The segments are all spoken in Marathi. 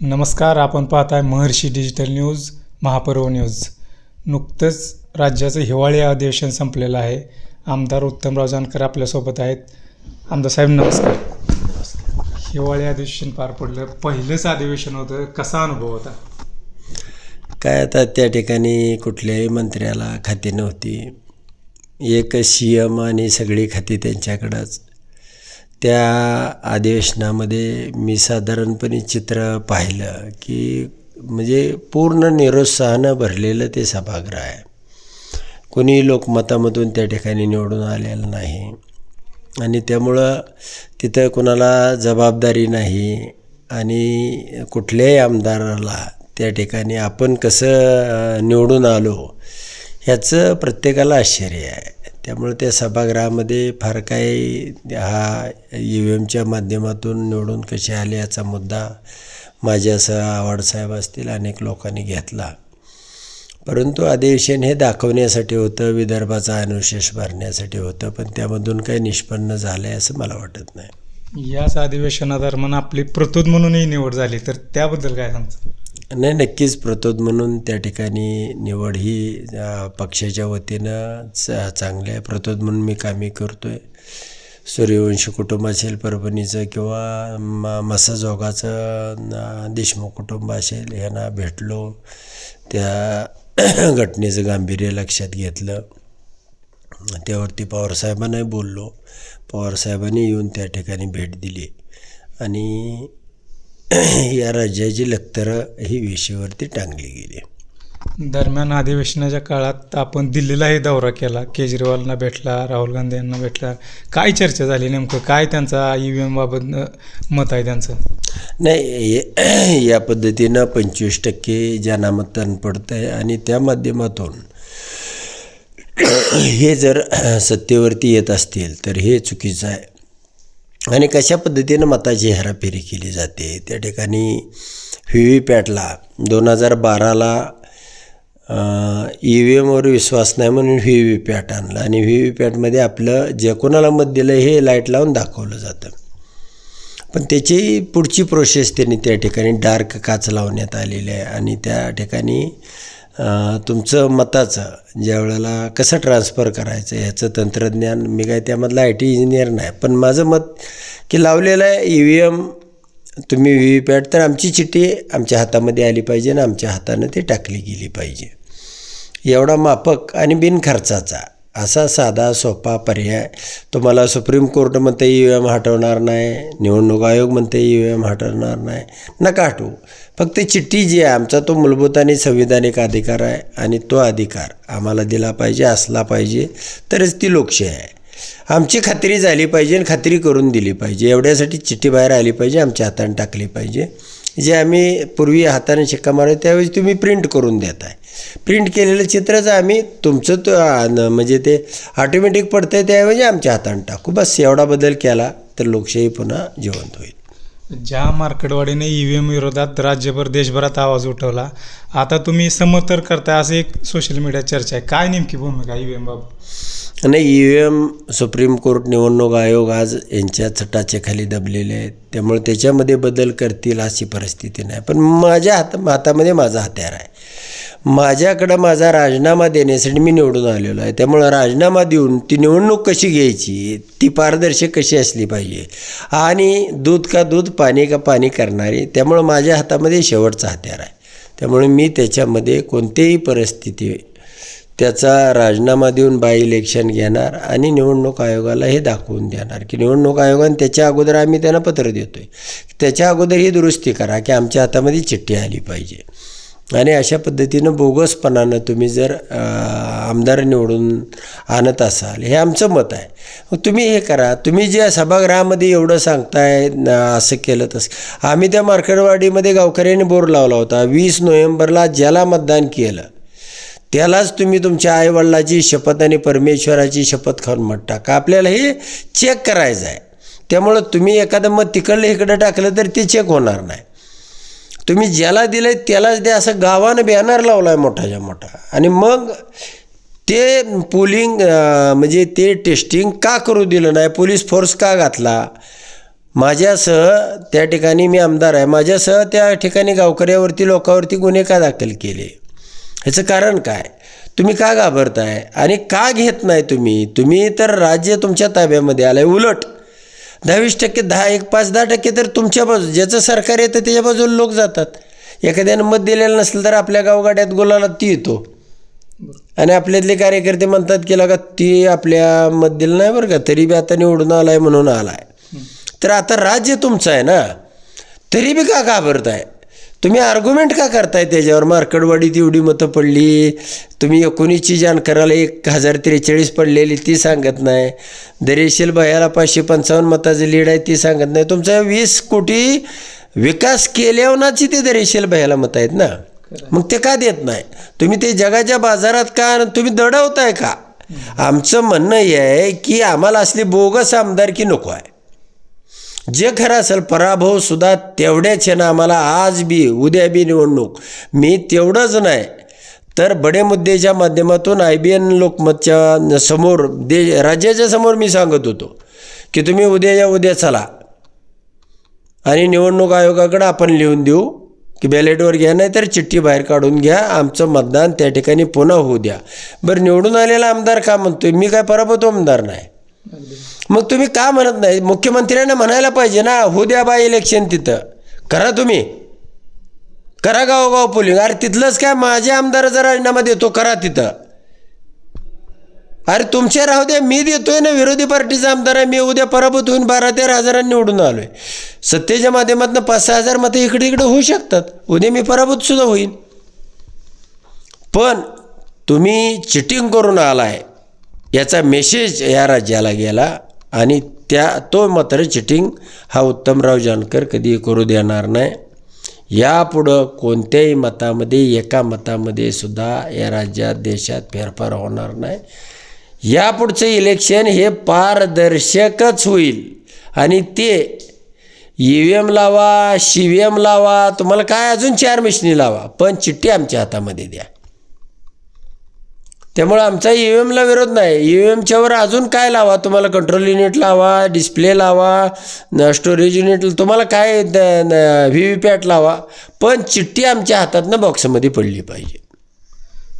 नमस्कार आपण पाहत आहे Maharshi digital news Mahaparva news. नुकतंच राज्याचं हिवाळी अधिवेशन संपलेलं आहे. आमदार उत्तमराव जानकर आपल्यासोबत आहेत. आमदार साहेब नमस्कार. हिवाळी अधिवेशन पार पडलं. पहिलंच अधिवेशन होतं. कसा अनुभव होता? काय आता त्या ठिकाणी कुठल्याही मंत्र्याला खाती नव्हती. एक सी एम आणि सगळी खाती त्यांच्याकडंच. त्या अधिवेशनामध्ये मी साधारणपणे चित्र पाहिलं की म्हणजे पूर्ण निरोत्साहानं भरलेलं ते सभागृह आहे. कोणी लोकमतामधून त्या ठिकाणी निवडून आलेलं नाही. आणि त्यामुळं तिथं कोणाला जबाबदारी नाही आणि कुठल्याही आमदाराला त्या ठिकाणी आपण कसं निवडून आलो ह्याचं प्रत्येकाला आश्चर्य आहे. त्यामुळे त्या सभागृहामध्ये फार काही हा ई व्ही एमच्या माध्यमातून निवडून कसे आले याचा मुद्दा माझ्यासह आवडसाहेब असतील अनेक लोकांनी घेतला. परंतु अधिवेशन हे दाखवण्यासाठी होतं विदर्भाचा अनुशेष भरण्यासाठी होतं पण त्यामधून काही निष्पन्न झालं आहे असं मला वाटत नाही. याच अधिवेशनादरम्यान आपली प्रतूत म्हणूनही निवड झाली तर त्याबद्दल काय सांगतो? नाही नक्कीच प्रतोद म्हणून त्या ठिकाणी निवड ही अ, पक्षाच्या वतीनं च चांगली आहे. प्रतोद म्हणून मी कामी करतो आहे सूर्यवंशी कुटुंब असेल परभणीचं किंवा म मसाजोगाचं देशमुख कुटुंब असेल ह्यांना भेटलो. त्या घटनेचं गांभीर्य लक्षात घेतलं. त्यावरती पवारसाहेबांनाही बोललो. पवारसाहेबांनी येऊन त्या ठिकाणी भेट दिली. आणि या राज्याची लक्तरं ही वेशीवरती टांगली गेली. दरम्यान अधिवेशनाच्या काळात आपण दिल्लीलाही दौरा केला. केजरीवालना भेटला राहुल गांधी यांना भेटला. काय चर्चा झाली नेमकं? काय त्यांचा ई व्ही एमबाबत मत आहे त्यांचं? नाही या पद्धतीनं पंचवीस टक्के ज्यांना मतदान पडतं आहे आणि त्या माध्यमातून हे जर सत्तेवरती येत असतील तर हे चुकीचं आहे. आणि कशा पद्धतीनं मताची हेराफेरी केली जाते? त्या ठिकाणी व्ही व्ही पॅटला दोन हजार बाराला ई व्ही एमवर विश्वास नाही म्हणून व्ही व्ही पॅट आणलं. आणि व्ही व्ही पॅटमध्ये आपलं जे कोणाला मत दिलं हे लाइट लावून दाखवलं जातं. पण त्याची पुढची प्रोसेस त्यांनी त्या ठिकाणी डार्क काच लावण्यात आलेली आहे. आणि त्या ठिकाणी तुमचं मताचं ज्या वेळेला कसं ट्रान्सफर करायचं ह्याचं तंत्रज्ञान मी काय त्यामधला आय टी इंजिनियर नाही पण माझं मत की लावलेलं आहे ई व्ही एम तुम्ही व्ही व्ही पॅट तर आमची चिठ्ठी आमच्या हातामध्ये आली पाहिजे आणि आमच्या हातानं ती टाकली गेली पाहिजे. एवढा माफक आणि बिनखर्चाचा असा साधा सोपा पर्याय. तुम्हाला सुप्रीम कोर्ट म्हणते ई व्ही एम हटवणार नाही. निवडणूक आयोग म्हणते ई व्ही एम हटवणार नाही. नका हटवू. फक्त चिठ्ठी जी आहे आमचा तो मूलभूत आणि संविधानिक अधिकार आहे आणि तो अधिकार आम्हाला दिला पाहिजे असला पाहिजे तरच ती लोकशाही आहे. आमची खात्री झाली पाहिजे आणि खात्री करून दिली पाहिजे. एवढ्यासाठी चिठ्ठी बाहेर आली पाहिजे आमच्या हाताने टाकली पाहिजे. जे आम्ही पूर्वी हाताने शिक्का मारतो त्यावेळी तुम्ही प्रिंट करून देत आहे प्रिंट केलेलं चित्रच आम्ही तुमचं तो न- म्हणजे ते ऑटोमॅटिक पडतं आहे त्याऐवजी आमच्या हाताने टाकू. बस एवढा बदल केला तर लोकशाही पुन्हा जिवंत होईल. ज्या मार्केटवाडीने ई व्ही एम विरोधात राज्यभर देशभरात आवाज उठवला आता तुम्ही समर्थन करताय असं एक सोशल मीडिया चर्चा आहे. काय नेमकी भूमिका ई व्ही एम बाबत आणि E V M supreme court निवडणूक आयोग आज यांच्या छटाच्या दबलेले आहेत. त्यामुळे त्याच्यामध्ये बदल करतील अशी परिस्थिती नाही. पण माझ्या हात हातामध्ये माझा हत्यार आहे. माझ्याकडं माझा राजीनामा देण्यासाठी मी निवडून आलेलो आहे. त्यामुळं राजीनामा देऊन ती निवडणूक कशी घ्यायची ती पारदर्शक कशी असली पाहिजे? आणि दूध का दूध पाणी का पाणी करणारी त्यामुळं माझ्या हातामध्ये शेवटचा हत्यार आहे. त्यामुळे मी त्याच्यामध्ये कोणतेही परिस्थिती त्याचा राजीनामा देऊन बाय इलेक्शन घेणार आणि निवडणूक आयोगाला हे दाखवून देणार की निवडणूक आयोगाने त्याच्या अगोदर आम्ही त्यांना पत्र देतो आहे त्याच्या अगोदर ही दुरुस्ती करा की आमच्या हातामध्ये चिठ्ठी आली पाहिजे. आणि अशा पद्धतीनं बोगसपणानं तुम्ही जर आमदार निवडून आणत असाल हे आमचं मत आहे. मग तुम्ही हे करा. तुम्ही ज्या सभागृहामध्ये एवढं सांगताय असं केलं तसं. आम्ही त्या मार्केटवाडीमध्ये गावकऱ्यांनी बोर लावला होता. वीस नोव्हेंबरला ज्याला मतदान केलं त्यालाच तुम्ही तुमच्या आईवडिलाची शपथ आणि परमेश्वराची शपथ खाऊन मत टाका आपल्याला हे चेक करायचं आहे. त्यामुळं तुम्ही एखादं मत तिकडलं इकडं टाकलं तर ते चेक होणार नाही. तुम्ही ज्याला दिलं त्यालाच द्या असं गावानं बॅनर लावला आहे मोठाच्या मोठा. आणि मग ते पोलिंग म्हणजे ते टेस्टिंग का करू दिलं नाही? पोलीस फोर्स का घातला? माझ्यासह त्या ठिकाणी मी आमदार आहे. माझ्यासह त्या ठिकाणी गावकऱ्यावरती लोकांवरती गुन्हे का दाखल केले? ह्याचं कारण काय? तुम्ही का घाबरताय? आणि का घेत नाही तुम्ही? तुम्ही तर राज्य तुमच्या ताब्यामध्ये आलं आहे उलट दहावीस टक्के दहा एक पाच दहा टक्के तर तुमच्या बाजू ज्याचं सरकार येतं त्याच्या बाजूला लोक जातात. एखाद्यानं मत दिलेलं नसेल तर आपल्या गावगाड्यात गुलाला ती येतो. आणि आपल्यातले कार्यकर्ते म्हणतात की लगा ती आपल्या मत दिलं नाही बरं का तरी बी आता निवडून आलाय म्हणून आलाय. तर आता राज्य तुमचं आहे ना? तरी बी का घाबरताय? तुम्ही आर्ग्युमेंट का करताय त्याच्यावर? मार्कडवाडीत एवढी मतं पडली. तुम्ही एकोणीसची जानकराला एक हजार त्रेचाळीस पडलेली ती सांगत नाही. दरेशील भयाला पाचशे पंचावन्न मताचं लीड आहे ती सांगत नाही. तुमचा वीस कोटी विकास केल्यावनाची ते दरेशील भयाला मतं आहेत ना? मग ते का देत नाही? तुम्ही ते जगाच्या बाजारात का तुम्ही दडवताय का? आमचं म्हणणं हे आहे की आम्हाला असली बोगस आमदारकी नको आहे. जे खरं असेल पराभव सुद्धा तेवढ्याच आहे ना आम्हाला. आज बी उद्या बी निवडणूक. मी तेवढंच नाही. तर बडे मुद्देच्या माध्यमातून आय बी एन लोकमतच्या समोर दे राज्याच्या समोर मी सांगत होतो की तुम्ही उद्या या उद्या चला. आणि निवडणूक आयोगाकडे आपण लिहून देऊ की बॅलेटवर घ्या नाही तर चिठ्ठी बाहेर काढून घ्या. आमचं मतदान त्या ठिकाणी पुन्हा होऊ द्या. बरं निवडून आलेला आमदार का म्हणतोय? मी काय पराभूत आमदार नाही. मग तुम्ही का म्हणत नाही? मुख्यमंत्र्यांना म्हणायला पाहिजे ना हो द्या बा इलेक्शन तिथं. करा तुम्ही. करा गावोगाव पोलिंग अरे तिथलंच काय? माझे आमदार जर राजीनामा देतो करा तिथं. अरे तुमचे राहू द्या मी देतोय ना विरोधी पार्टीचा आमदार आहे मी उद्या पराभूत होऊन बारा तेरा हजारांनी निवडून आलोय. सत्तेच्या माध्यमातून पाच सहा हजार मतं इकडे इकडे होऊ शकतात. उद्या मी पराभूत सुद्धा होईन. पण तुम्ही चिटिंग करून आलाय. याचा मेसेज या राज्याला गेला आणि त्या तो मात्र चिटिंग हा उत्तमराव जानकर कधी करू देणार नाही. यापुढं कोणत्याही मतामध्ये एका मतामध्ये सुद्धा या राज्यात देशात फेरफार होणार नाही. यापुढचं इलेक्शन हे पारदर्शकच होईल. आणि ते ई व्ही एम लावा सी व्ही एम लावा तुम्हाला काय अजून चार मशिनी लावा पण चिठ्ठी आमच्या हातामध्ये द्या. त्यामुळे आमचा ई व्ही एमला विरोध नाही. ई व्ही एमच्यावर अजून काय लावा? तुम्हाला कंट्रोल युनिट लावा डिस्प्ले लावा स्टोरेज युनिट तुम्हाला काय व्ही व्ही पॅट लावा? पण चिठ्ठी आमच्या हातातनं बॉक्समध्ये पडली पाहिजे.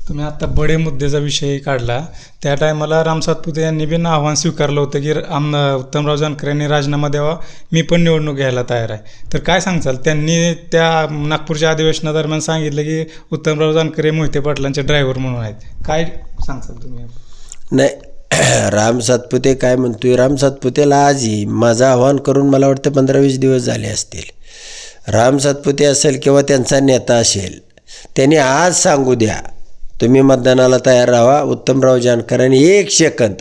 तुम्ही आत्ता बडे मुद्द्याचा विषय काढला. त्या टायमाला राम सातपुते यांनी बी आव्हान स्वीकारलं होतं की आम उत्तमराव जानकर यांनी राजीनामा द्यावा. मी पण निवडणूक घ्यायला तयार आहे. तर काय सांगचाल त्यांनी त्या नागपूरच्या अधिवेशनादरम्यान सांगितलं की उत्तमराव जानकर हे मोहिते पाटलांचे ड्रायव्हर म्हणून आहेत. काय सांगचाल तुम्ही? नाही राम सातपुते काय म्हणतोय? राम सातपुतेला आजही माझं आव्हान करून मला वाटतं पंधरा वीस दिवस झाले असतील. राम सातपुते असेल किंवा त्यांचा नेता असेल त्यांनी आज सांगू द्या. तुम्ही मतदानाला तयार राहा. उत्तमराव जानकरांनी एक सेकंद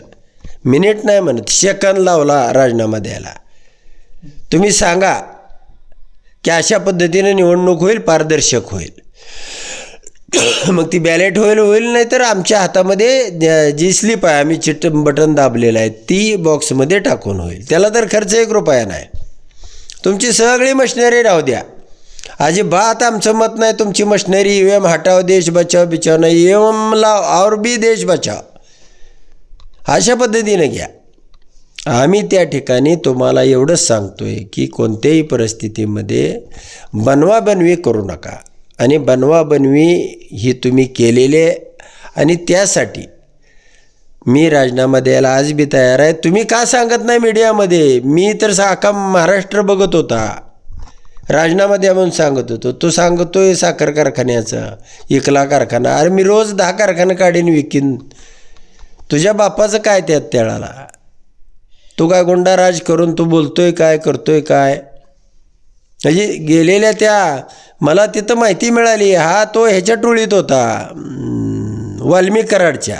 मिनिट नाही म्हणत सेकंद लावला राजीनामा द्यायला. तुम्ही सांगा की अशा पद्धतीने निवडणूक होईल पारदर्शक होईल? मग ती बॅलेट होईल होईल नाही तर आमच्या हातामध्ये जी स्लिप आहे आम्ही चिट बटन दाबलेलं आहे ती बॉक्समध्ये टाकून होईल. त्याला तर खर्च एक रुपया नाही. तुमची सगळी मशिनरी राहू द्या. अजिबात आमचं मत नाही तुमची मशिनरी ई एम हटाव देश बचाव बिचाव नाही ई एम लाव और बी देश बचाव. अशा पद्धतीनं घ्या. आम्ही त्या ठिकाणी तुम्हाला एवढंच सांगतोय की कोणत्याही परिस्थितीमध्ये बनवाबनवी करू नका. आणि बनवाबनवी ही तुम्ही केलेले आणि त्यासाठी मी राजीनामा द्यायला आज बी तयार आहे. तुम्ही का सांगत नाही मीडियामध्ये? मी तर साखा महाराष्ट्र बघत होता. राजीनामा द्या म्हणून सांगत होतो. तो सांगतोय साखर कारखान्याचा. एकला कारखाना. अरे मी रोज दहा कारखाना काढीन विकीन. तुझ्या बापाचं काय त्यात त्याळाला? तू काय गुंडाराज करून तू बोलतोय काय करतोय काय? म्हणजे गेलेल्या त्या मला तिथं माहिती मिळाली. हा तो ह्याच्या टोळीत होता. अं, वाल्मिक कराडच्या.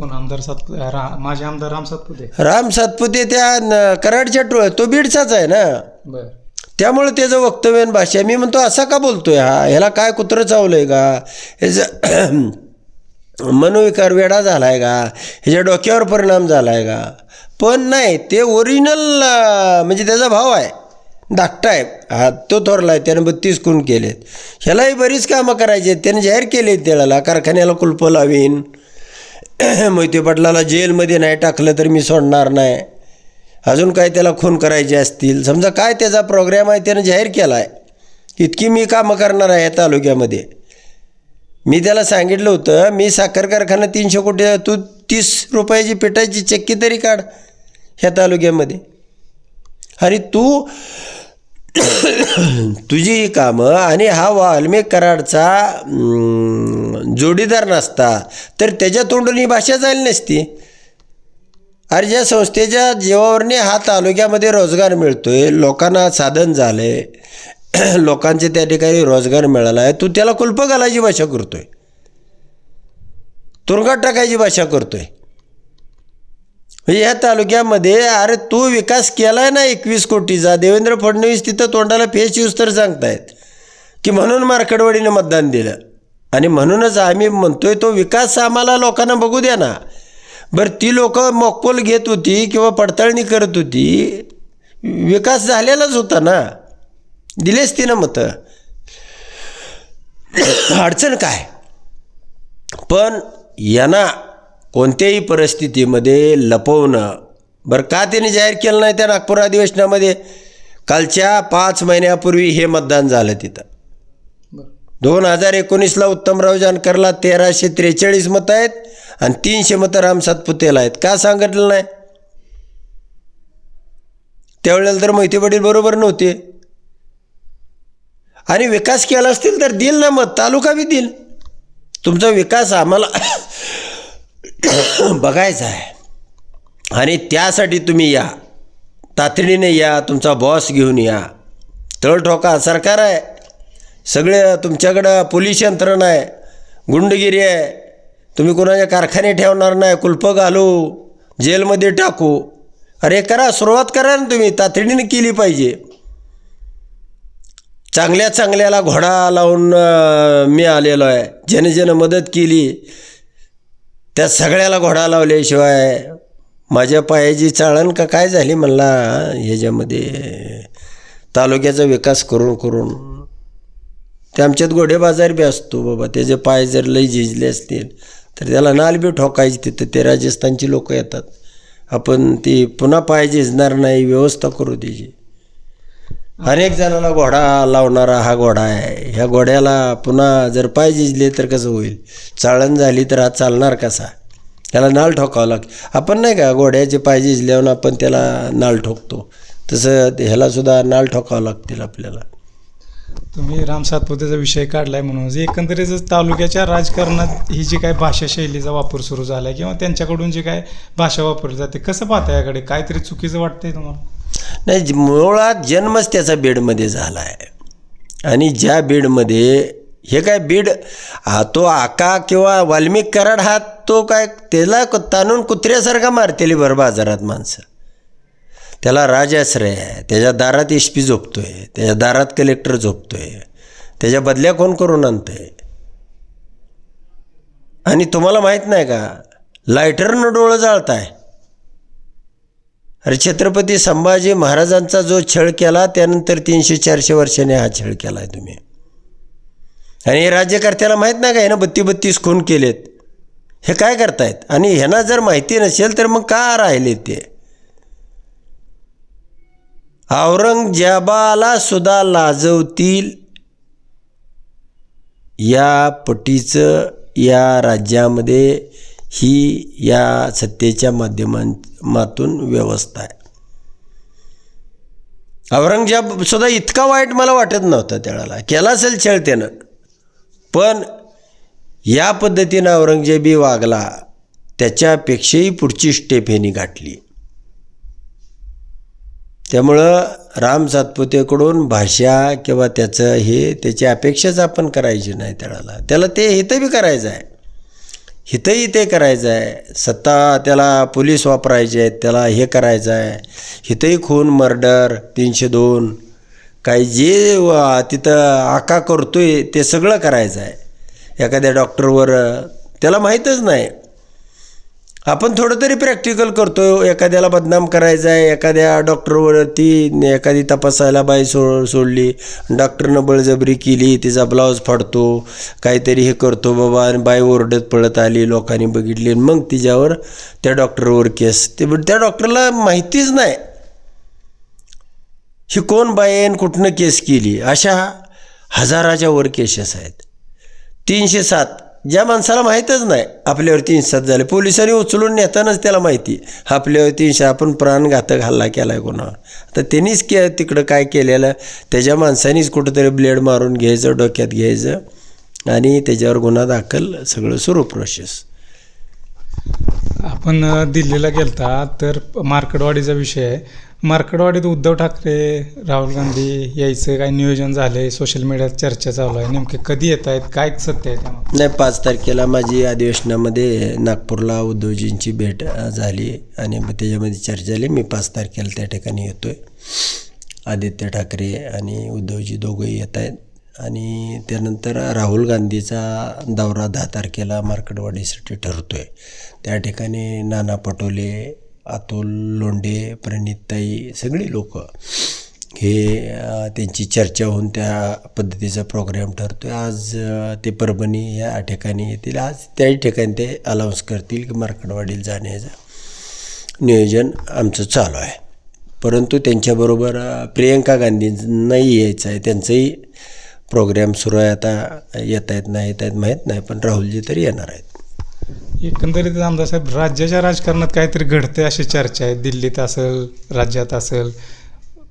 कोण आमदार रा माझे आमदार राम सातपुते. राम सातपुते त्या न- कराडच्या टोळ तो बीडचाच आहे ना? बरं. त्यामुळे त्याचं वक्तव्य आणि भाषा मी म्हणतो असा का बोलतोय हा? ह्याला काय कुत्रं चावलंय का? ह्याचं मनोविकार वेडा झाला आहे का? ह्याच्या डोक्यावर परिणाम झाला आहे का? पण नाही ते ओरिजिनल म्हणजे त्याचा भाव आहे. धाकटा आहे. हा तो थोरला आहे. त्याने बत्तीस खून केलेत. ह्यालाही बरीच कामं करायची आहेत. त्याने जाहीर केले त्याला. कारखान्याला कुलप लावीन. मोहिते पाटलाला जेलमध्ये नाही टाकलं तर मी सोडणार नाही. अजून काय त्याला खून करायचे असतील? समजा काय त्याचा प्रोग्रॅम आहे त्यानं जाहीर केला आहे इतकी मी कामं करणार आहे या तालुक्यामध्ये. मी त्याला सांगितलं होतं मी साखर कारखाना तीनशे कोटी तू तीस रुपयाची पेटायची चक्की तरी काढ ह्या तालुक्यामध्ये. आणि तू तुझी ही कामं आणि हा वाल्मिक कराडचा जोडीदार नसता तर त्याच्या तोंडून ही भाषा झाली नसती. अरे ज्या संस्थेच्या जीवावरने हा तालुक्यामध्ये रोजगार मिळतोय लोकांना साधन झालं आहे लोकांचे त्या ठिकाणी रोजगार मिळाला आहे तू त्याला कुल्प घालायची भाषा करतोय. तुरुंगात टाकायची भाषा करतोय. या तालुक्यामध्ये अरे तू विकास केलाय ना एकवीस कोटीचा? देवेंद्र फडणवीस तिथं तोंडाला फेस यूज तर सांगतायत. की म्हणून मार्कडवाडीनं मतदान दिलं. आणि म्हणूनच आम्ही म्हणतोय तो विकास आम्हाला लोकांना बघू द्या ना. बरं ती लोकं मोक्कोल घेत होती किंवा पडताळणी करत होती विकास झालेलाच होता ना. दिलेच तिनं मतं. अडचण काय? पण यांना कोणत्याही परिस्थितीमध्ये लपवणं. बरं का त्याने जाहीर केलं नाही त्या नागपूर अधिवेशनामध्ये? कालच्या पाच महिन्यापूर्वी हे मतदान झालं तिथं. दोन हजार एकोणीसला उत्तमराव जानकरला तेराशे त्रेचाळीस मतं आहेत आणि तीनशे मतं राम सातपुतेला आहेत. का सांगितलं नाही? त्यावेळेला तर मोहिते पाटील बरोबर नव्हते. आणि विकास केला असतील तर देईल ना मत तालुका बी देईल तुमचा विकास आम्हाला बघायचं आहे. आणि त्यासाठी तुम्ही या. तातडीने या तुमचा बॉस घेऊन या. तळ ठोका सरकार आहे. सगळे तुमच्याकडं पोलीस यंत्रणा आहे. गुंडगिरी आहे. तुम्ही कोणाच्या कारखाने ठेवणार नाही. कुल्प घालू जेलमध्ये टाकू. अरे करा. सुरुवात करा ना तुम्ही. तातडीने केली पाहिजे. चांगल्या चांगल्याला घोडा लावून मी आलेलो आहे. ज्याने ज्यानं मदत केली. त्या सगळ्याला घोडा लावल्याशिवाय माझ्या पायाची चाळण का काय झाली म्हणला ह्याच्यामध्ये तालुक्याचा विकास करून करून. ते आमच्यात घोडे बाजार बी असतो बाबा त्याचे पाय जर लई झिजले असतील तर त्याला नाल बी ठोकायची तिथं ते राजस्थानची लोकं येतात. आपण ती पुन्हा पाय झिजणार नाही व्यवस्था करू त्याची अनेक जणांना घोडा लावणारा हा घोडा आहे. ह्या घोड्याला पुन्हा जर पाय झिजले तर कसं होईल? चाळण झाली तर हा चालणार कसा? त्याला नाल ठोकावं लागतं आपण नाही का घोड्याचे पाय झिजल्यावर आपण त्याला नाल ठोकतो. तसं ह्यालासुद्धा नाल ठोकावं लागतील आपल्याला. तुम्ही राम सातपुतेचा विषय काढलाय म्हणून. जे एकंदरीतच तालुक्याच्या राजकारणात ही जी काय भाषा शैलीचा वापर सुरू झाला आहे किंवा त्यांच्याकडून जी काय भाषा वापरली जाते कसं पाहता याकडे? काहीतरी चुकीचं वाटतंय तुम्हाला? नाही मुळात जन्मच त्याचा बेडमध्ये झाला आहे आणि ज्या बीडमध्ये हे काय बीड हा तो आका किंवा वाल्मिक कराड हा तो काय त्याला ताणून कुत्र्यासारखा मारतेली भर बाजारात माणसं. त्याला राजाश्रय आहे त्याच्या दारात एस पी आहे त्याच्या दारात कलेक्टर झोपतो आहे त्याच्या बदल्या कोण करून आणतोय? आणि तुम्हाला माहीत नाही का लायटरनं डोळं जाळताय. आहे छत्रपती संभाजी महाराजांचा जो छळ केला त्यानंतर तीनशे चारशे वर्षाने हा छळ केला आहे तुम्ही. आणि हे राज्यकर्त्याला माहीत नाही का? ह्यानं बत्ती बत्तीस खून केलेत. हे काय करतायत? आणि ह्यांना जर माहिती नसेल तर मग का राहिले ते? औरंगजेबाला सुद्धा लाजवतील. या पटीचं या राज्यामध्ये ही या सत्तेच्या माध्यमातून व्यवस्था आहे. औरंगजेब सुद्धा इतका वाईट मला वाटत नव्हता त्यावेळेला. केला असेल छळतेनं. पण या पद्धतीनं औरंगजेबी वागला त्याच्यापेक्षाही पुढची स्टेप ह्यांनी गाठली. त्यामुळं राम सातपुतेकडून भाषा किंवा त्याचं हे त्याची अपेक्षाच आपण करायची नाही त्याला त्याला ते हितं बी करायचं आहे. हितही ते करायचं आहे सत्ता त्याला पोलीस वापरायचे आहेत त्याला हे करायचं आहे हितही खून मर्डर तीनशे दोन. काही जे तिथं आका करतोय ते सगळं करायचं आहे एखाद्या डॉक्टरवर त्याला माहीतच नाही. आपण थोडं तरी प्रॅक्टिकल करतो एखाद्याला बदनाम करायचं आहे एखाद्या डॉक्टरवरती एखादी तपासायला बाई सो सोडली. डॉक्टरनं बळजबरी केली तिचा ब्लाऊज फाडतो काहीतरी हे करतो बाबा आणि बाई ओरडत पळत आली लोकांनी बघितली आणि मग तिच्यावर त्या डॉक्टरवर केस. ते त्या डॉक्टरला माहितीच नाही. ही कोण बाईन कुठनं केस केली? अशा हजाराच्या वर केसेस आहेत. तीनशे सात. ज्या माणसाला माहीतच नाही आपल्यावरती तीनशे झाले. पोलिसांनी उचलून नेतानाच त्याला माहिती. आपल्यावरती तीनशे आपण प्राणघातक हल्ला केला आहे कोणा आता त्यांनीच के तिकडं काय केलेलं त्याच्या माणसानीच कुठंतरी ब्लेड मारून घ्यायचं डोक्यात घ्यायचं आणि त्याच्यावर गुन्हा दाखल सगळं सुरू प्रोसेस आपण दिल्लीला गेलता तर मार्केटवाडीचा विषय आहे. मार्केटवाडीत उद्धव ठाकरे राहुल गांधी यायचं काय नियोजन झालंय? सोशल मीडियात चर्चा चालू आहे. नेमके कधी येत आहेत? काय सत्य आहे नाही पाच तारखेला माझी अधिवेशनामध्ये नागपूरला उद्धवजींची भेट अ, झाली आणि मग त्याच्यामध्ये चर्चा झाली. मी पाच तारखेला त्या ठिकाणी येतो आहे आदित्य ठाकरे आणि उद्धवजी दोघंही येत आहेत. आणि त्यानंतर राहुल गांधीचा दौरा दहा तारखेला मार्केटवाडीसाठी ठरतो आहे त्या ठिकाणी नाना पटोले अतुल लोंढे प्रणितताई सगळी लोक हे त्यांची चर्चा होऊन त्या पद्धतीचा प्रोग्राम ठरतो आहे आज ते परभणी या ठिकाणी येतील. आज त्याही ठिकाणी ते अलाउन्स करतील की मार्कडवाडीला जाण्याचं नियोजन आमचं चालू आहे. परंतु त्यांच्याबरोबर प्रियंका गांधींनाही यायचं आहे. त्यांचंही प्रोग्राम सुरू आहे. आता येत आहेत नाही येत आहेत माहीत नाही. पण राहुलजी तरी येणार आहेत. एकंदरीत आमदार साहेब राज्याच्या राजकारणात काहीतरी घडते अशी चर्चा आहे. दिल्लीत असेल राज्यात असेल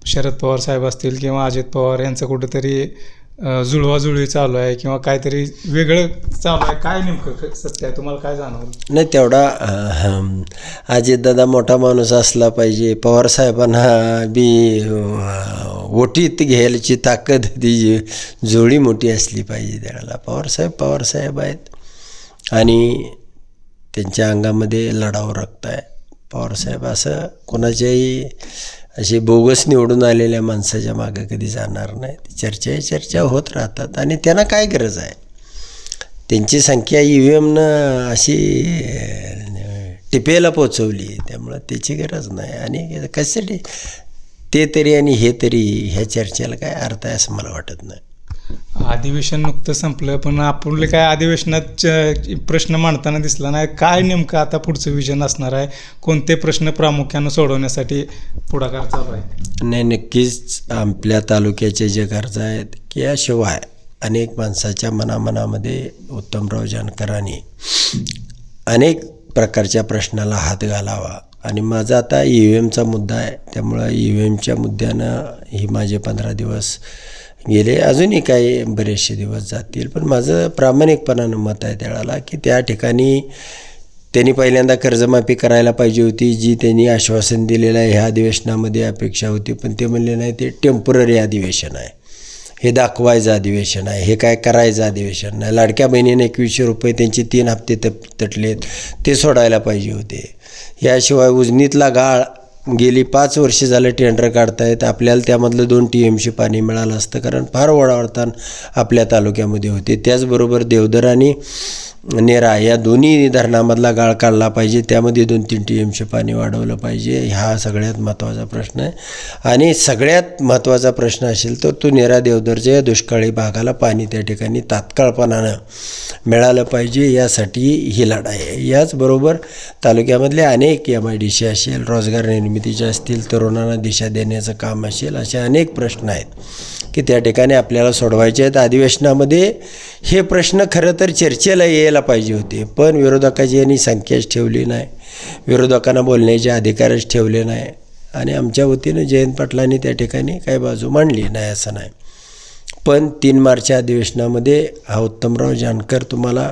शरद पवार साहेब असतील किंवा अजित पवार यांचं कुठेतरी जुळवाजुळवी चालू आहे किंवा काहीतरी वेगळं चालू आहे. काय नेमकं? सत्य आहे? तुम्हाला काय जाणवलं? नाही तेवढा अजितदादा मोठा माणूस असला पाहिजे. पवारसाहेबांना बी ओटीत घ्यायची ताकद ती जोडी मोठी असली पाहिजे त्याला. पवारसाहेब पवारसाहेब आहेत. आणि त्यांच्या अंगामध्ये लढाऊ रक्त आहे पवारसाहेब असं कोणाच्याही असे बोगस निवडून आलेल्या माणसाच्या मागं कधी जाणार नाही. चर्चा चर्चा होत राहतात आणि त्यांना काय गरज आहे? त्यांची संख्या ई व्ही एमनं अशी टिपेला पोचवली त्यामुळं त्याची गरज नाही. आणि कशासाठी? ते तरी आणि हे तरी ह्या चर्चेला काय अर्थ आहे असं मला वाटत नाही. अधिवेशन नुकतं संपलं पण आपले काय अधिवेशनात प्रश्न मांडताना दिसला नाही. काय नेमकं आता पुढचं विजन असणार आहे? कोणते प्रश्न प्रामुख्यानं सोडवण्यासाठी पुढाकार चालू आहे? नाही नक्कीच आपल्या तालुक्याचे जे गरजा आहेत की याशिवाय अनेक माणसाच्या मनामनामध्ये उत्तमराव जानकरांनी अनेक प्रकारच्या प्रश्नाला हात घालावा. आणि माझा आता ई व्ही एमचा मुद्दा आहे. त्यामुळं ई व्ही एमच्या मुद्द्यानं ही माझे पंधरा दिवस गेले. अजूनही काही बरेचसे दिवस जातील. पण माझं प्रामाणिकपणानं मत आहे त्याळाला की त्या ठिकाणी त्यांनी पहिल्यांदा कर्जमाफी करायला पाहिजे होती जी त्यांनी आश्वासन दिलेलं आहे. ह्या अधिवेशनामध्ये अपेक्षा होती पण ते म्हणले नाही ते टेंपररी अधिवेशन आहे. हे दाखवायचं अधिवेशन आहे. हे काय करायचं अधिवेशन नाही. लाडक्या बहिणीने एकवीसशे रुपये त्यांचे तीन हप्ते तप तटलेत. ते सोडायला पाहिजे होते. याशिवाय उजनीतला गाळ गेली पाच वर्षे झालं टेंडर काढतायत. आपल्याला त्यामधलं दोन टी एम सी पाणी मिळालं असतं. कारण फार वडावडतान आपल्या तालुक्यामध्ये होते. त्याचबरोबर देवदर आणि नेरा या दोन्ही धरणामधला गाळ काढला पाहिजे. त्यामध्ये दोन तीन टी एमचे पाणी वाढवलं पाहिजे. हा सगळ्यात महत्त्वाचा प्रश्न आहे. आणि सगळ्यात महत्त्वाचा प्रश्न असेल तर तो नेरा देवदरच्या या दुष्काळी भागाला पाणी त्या ठिकाणी तात्काळपणानं मिळालं पाहिजे. यासाठी ही लढाई आहे. याचबरोबर तालुक्यामधले अनेक एम आय डी सी असेल रोजगार निर्मिती निर्मितीच्या असतील तरुणांना दिशा देण्याचं काम असेल असे अनेक प्रश्न आहेत की त्या ठिकाणी आपल्याला सोडवायचे आहेत. अधिवेशनामध्ये हे प्रश्न खरं तर चर्चेला यायला पाहिजे होते पण विरोधकाची यांनी संख्याच ठेवली नाही. विरोधकांना बोलण्याचे अधिकारच ठेवले नाही आणि आमच्या वतीनं जयंत पाटलांनी त्या ठिकाणी काही बाजू मांडली नाही असं नाही. पण तीन मार्चच्या अधिवेशनामध्ये हा उत्तमराव जानकर तुम्हाला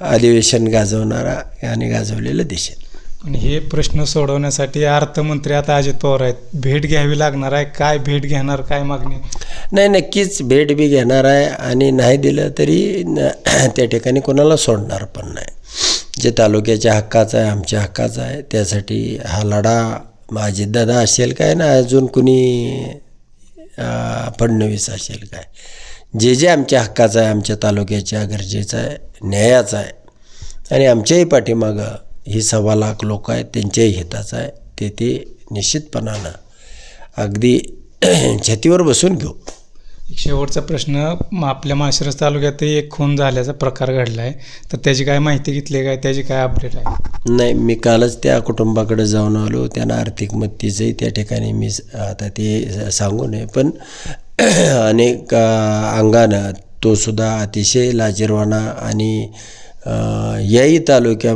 अधिवेशन गाजवणारा आणि गाजवलेलं दिसेल. आणि हे प्रश्न सोडवण्यासाठी अर्थमंत्री आता अजित पवार आहेत. भेट घ्यावी लागणार आहे. काय भेट घेणार काय मागणी? नाही नक्कीच भेट बी घेणार आहे आणि नाही दिलं तरी त्या ठिकाणी कोणाला सोडणार पण नाही. जे तालुक्याच्या हक्काचं आहे आमच्या हक्काचं आहे त्यासाठी हा लढा अजितदादा असेल काय ना अजून कुणी फडणवीस असेल काय? जे जे आमच्या हक्काचं आहे आमच्या तालुक्याच्या गरजेचं आहे न्यायाचं आहे आणि आमच्याही पाठीमागं ही सव्वा लाख लोक आहेत त्यांच्याही हिताचं आहे. ते ते निश्चितपणानं अगदी छातीवर बसून घेऊ. शेवटचा प्रश्न आपल्या माळशिरस तालुक्यातही एक खून झाल्याचा प्रकार घडला आहे तर त्याची काय माहिती घेतली काय? त्याची काय अपडेट आहे? नाही मी कालच त्या कुटुंबाकडे जाऊन आलो. त्यांना आर्थिक मदतीचंही त्या ठिकाणी मी आता ते सांगू नये. पण अनेक अंगानं तो सुद्धा अतिशय लाजीरवाणा आणि याही तालुक्या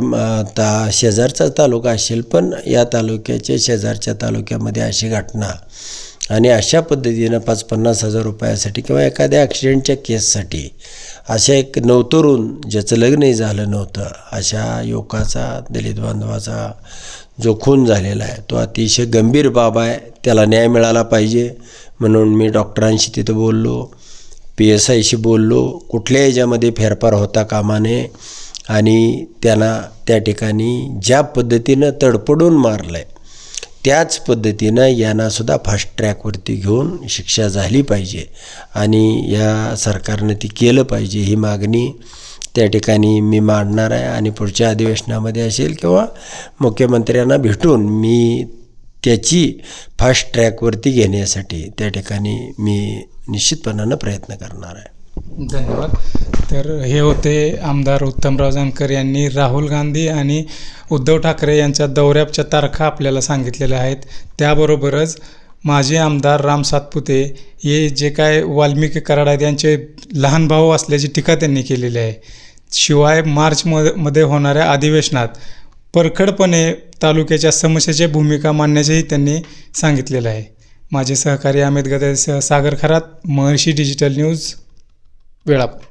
ता शेजारचा तालुका असेल पण या तालुक्याच्या शेजारच्या तालुक्यामध्ये अशी घटना. आणि अशा पद्धतीनं पाच पन्नास हजार रुपयासाठी किंवा एखाद्या ॲक्सिडेंटच्या केससाठी अशा एक नवतरुण ज्याचं लग्नही झालं नव्हतं अशा युवकाचा दलित बांधवाचा जो खून झालेला आहे तो अतिशय गंभीर बाब आहे. त्याला न्याय मिळाला पाहिजे. म्हणून मी डॉक्टरांशी तिथं बोललो पी एस आयशी बोललो कुठल्या याच्यामध्ये फेरफार होता कामा नये. आणि त्यांना त्या ठिकाणी ज्या पद्धतीनं तडपडून मारलं आहे त्याच पद्धतीनं यांनासुद्धा फास्ट ट्रॅकवरती घेऊन शिक्षा झाली पाहिजे. आणि या सरकारनं ती केलं पाहिजे. ही मागणी त्या ठिकाणी मी मांडणार आहे आणि पुढच्या अधिवेशनामध्ये असेल किंवा मुख्यमंत्र्यांना भेटून मी त्याची फास्ट ट्रॅकवरती घेण्यासाठी त्या ठिकाणी मी निश्चितपणानं प्रयत्न करणार आहे. धन्यवाद. तर हे होते आमदार उत्तमराव जानकर यांनी राहुल गांधी आणि उद्धव ठाकरे यांच्या दौऱ्याच्या तारखा आपल्याला सांगितलेल्या आहेत. त्याबरोबरच माजी आमदार राम सातपुते हे जे काय वाल्मिकी कराड आहेत यांचे लहान भाऊ असल्याची टीका त्यांनी केलेली आहे. शिवाय मार्चमध्ये मध्ये होणाऱ्या अधिवेशनात परखडपणे तालुक्याच्या समस्येची भूमिका मांडण्याचेही त्यांनी सांगितलेलं आहे. माझे सहकारी अमित गदासह सागर खरात महर्षी डिजिटल न्यूज. वेळापूर